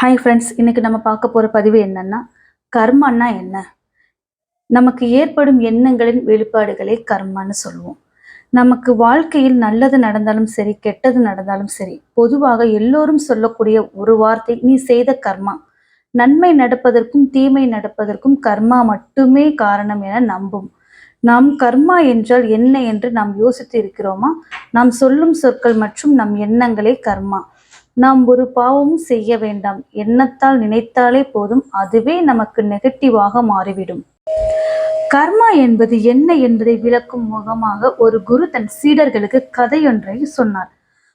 Hi friends இன்னைக்கு நம்ம பார்க்க போகிற பதிவு என்னன்னா கர்மான்னா என்ன? நமக்கு ஏற்படும் எண்ணங்களின் வெளிப்பாடுகளே கர்மான்னு சொல்லுவோம். நமக்கு வாழ்க்கையில் நல்லது நடந்தாலும் சரி கெட்டது நடந்தாலும் சரி பொதுவாக எல்லோரும் சொல்லக்கூடிய ஒரு வார்த்தை நீ செய்த கர்மா. நன்மை நடப்பதற்கும் தீமை நடப்பதற்கும் கர்மா மட்டுமே காரணம் என நம்பும். நாம் கர்மா என்றால் என்ன என்று நாம் யோசித்து இருக்கிறோமா? நாம் சொல்லும் சொற்கள் மற்றும் நம் எண்ணங்களே கர்மா. நாம் ஒரு பாவமும் செய்ய வேண்டாம். எண்ணத்தால் நினைத்தாலே போதும். அதுவே நமக்கு நெகட்டிவாக மாறிவிடும். கர்மா என்பது என்ன என்பதை விளக்கும் முகமாக ஒரு குரு தன் சீடர்களுக்கு கதையொன்றை சொன்னார்.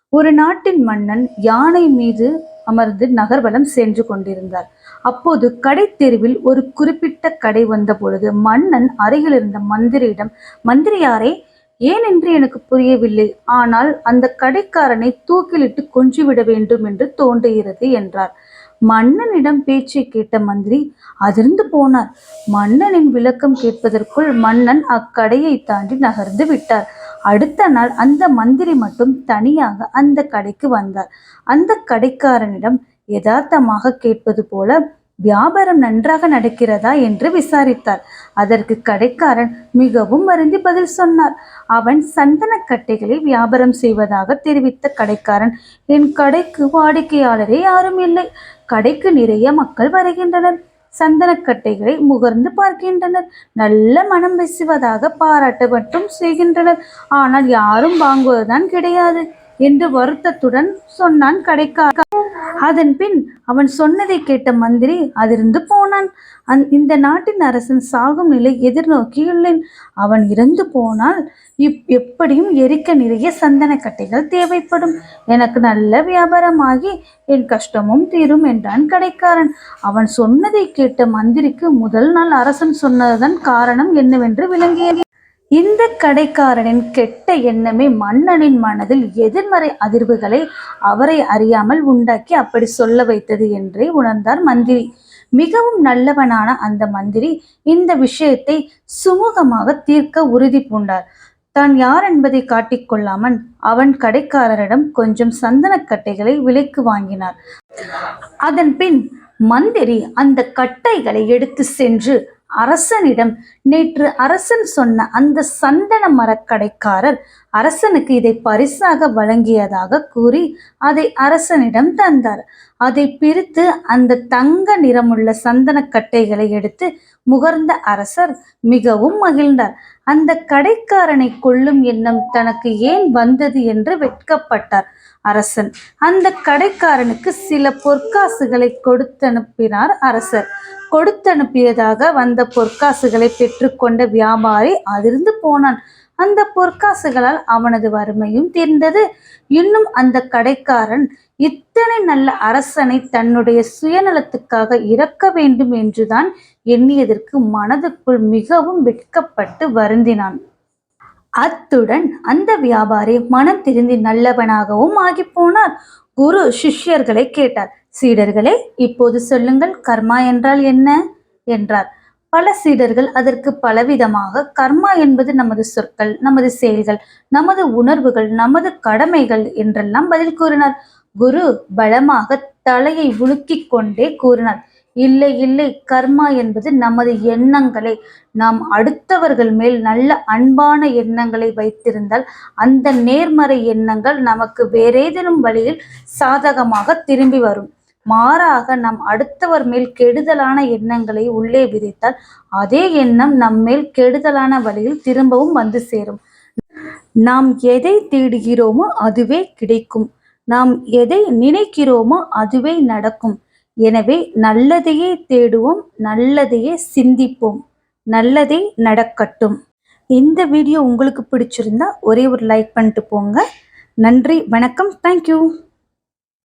ஒரு நாட்டின் மன்னன் யானை மீது அமர்ந்து நகர்வலம் சென்று கொண்டிருந்தார். அப்போது கடை தெருவில் ஒரு குறிப்பிட்ட கடை வந்த பொழுது மன்னன் அருகில் இருந்த மந்திரியிடம் மந்திரியாரே ஏன் என்று எனக்கு புரியவில்லை. ஆனால் அந்த கடைக்காரனை தூக்கிலிட்டு கொஞ்சிவிட வேண்டும் என்று தோன்றுகிறது என்றார். மன்னனிடம் பேச்சை கேட்ட மந்திரி அதிர்ந்து போனார். மன்னனின் விளக்கம் கேட்பதற்குள் மன்னன் அக்கடையை தாண்டி நகர்ந்து விட்டார். அடுத்த நாள் அந்த மந்திரி மட்டும் தனியாக அந்த கடைக்கு வந்தார். அந்த கடைக்காரனிடம் யதார்த்தமாக கேட்பது போல வியாபாரம் நன்றாக நடக்கிறதா என்று விசாரித்தார். அதற்கு கடைக்காரன் மிகவும் வருந்தி பதில் சொன்னார். அவன் சந்தனக்கட்டைகளை வியாபாரம் செய்வதாக தெரிவித்த கடைக்காரன் என் கடைக்கு வாடிக்கையாளரே யாரும் இல்லை. கடைக்கு நிறைய மக்கள் வருகின்றனர். சந்தனக்கட்டைகளை முகர்ந்து பார்க்கின்றனர். நல்ல மனம் வீசுவதாக பாராட்டு மட்டும் செய்கின்றனர். ஆனால் யாரும் வாங்குவதுதான் கிடையாது. என்று வருத்தத்துடன் சொன்னான் கடைக்காரன். அதன் பின் அவன் சொன்னதை கேட்ட மந்திரி அதிருந்து போனான். அந் இந்த நாட்டின் அரசன் சாகும் நிலை எதிர்நோக்கியுள்ளேன் அவன் இறந்து போனால் இப் எப்படியும் எரிக்க நிறைய சந்தன கட்டைகள் தேவைப்படும். எனக்கு நல்ல வியாபாரமாகி என் கஷ்டமும் தீரும் என்றான் கடைக்காரன். அவன் சொன்னதை கேட்ட மந்திரிக்கு முதல் நாள் அரசன் சொன்னதுதான் காரணம் என்னவென்று விளங்கியது. இந்த கடைக்காரனின் கெட்ட எண்ணமே மன்னனின் மனதில் எதிர்மறை அதிர்வுகளை அவரை அறியாமல் உண்டாக்கி அப்படி சொல்ல வைத்தது என்றே உணர்ந்தார் மந்திரி. மிகவும் நல்லவனான அந்த மந்திரி இந்த விஷயத்தை சுமூகமாக தீர்க்க உறுதி பூண்டார். தான் யார் என்பதை காட்டிக்கொள்ளாமல் அவன் கடைக்காரரிடம் கொஞ்சம் சந்தனக்கட்டைகளை விலைக்கு வாங்கினார். அதன் பின் மந்திரி அந்த கட்டைகளை எடுத்து சென்று அரசனிடம் நேற்று அரசன் சொன்ன அந்த சந்தன மரக்கடைக்காரர் அரசனுக்கு இதை பரிசாக வழங்கியதாக கூறி அதை அரசனிடம் தந்தார். அதை பிரித்து அந்த தங்க நிறமுள்ள சந்தன கட்டைகளை எடுத்து முகர்ந்த அரசர் மிகவும் மகிழ்ந்தார். அந்த கடைக்காரனை கொள்ளும் எண்ணம் தனக்கு ஏன் வந்தது என்று வெட்கப்பட்டார் அரசன். அந்த கடைக்காரனுக்கு சில பொற்காசுகளை கொடுத்தனுப்பினார் அரசர். கொடுத்தனுப்பியதாக வந்த பொற்காசுகளை பெற்றுக்கொண்ட வியாபாரி அதிர்ந்து போனான். அந்த பொற்காசுகளால் அவனது வறுமையும் தீர்ந்தது. இன்னும் அந்த கடைக்காரன் இத்தனை நல்ல அரசனை தன்னுடைய சுயநலத்துக்காக இறக்க வேண்டும் என்றுதான் எண்ணியதற்கு மனதுக்குள் மிகவும் வெட்கப்பட்டு வருந்தினான். அத்துடன் அந்த வியாபாரி மனம் திருந்தி நல்லவனாகவும் ஆகி போனார். குரு சிஷ்யர்களை கேட்டார். சீடர்களே இப்போது சொல்லுங்கள் கர்மா என்றால் என்ன? என்றார். பல சீடர்கள் அதற்கு பலவிதமாக கர்மா என்பது நமது சொற்கள் நமது செயல்கள் நமது உணர்வுகள் நமது கடமைகள் என்றெல்லாம் பதில் கூறினார். குரு பலமாக தலையை உலுக்கிக் கொண்டே கூறினார். இல்லை இல்லை கர்மா என்பது நமது எண்ணங்களை. நாம் அடுத்தவர்கள் மேல் நல்ல அன்பான எண்ணங்களை வைத்திருந்தால் அந்த நேர்மறை எண்ணங்கள் நமக்கு வேறேதேனும் வழியில் சாதகமாக திரும்பி வரும். மாறாக நம் அடுத்தவர் மேல் கெடுதலான எண்ணங்களை உள்ளே விதைத்தால் அதே எண்ணம் நம்மேல் கெடுதலான வழியில் திரும்பவும் வந்து சேரும். நாம் எதை தேடுகிறோமோ அதுவே கிடைக்கும். நாம் எதை நினைக்கிறோமோ அதுவே நடக்கும். எனவே நல்லதையே தேடுவோம் நல்லதையே சிந்திப்போம் நல்லதே நடக்கட்டும். இந்த வீடியோ உங்களுக்கு பிடிச்சிருந்தா ஒரே ஒரு லைக் பண்ணிட்டு போங்க. நன்றி வணக்கம் தேங்க்யூ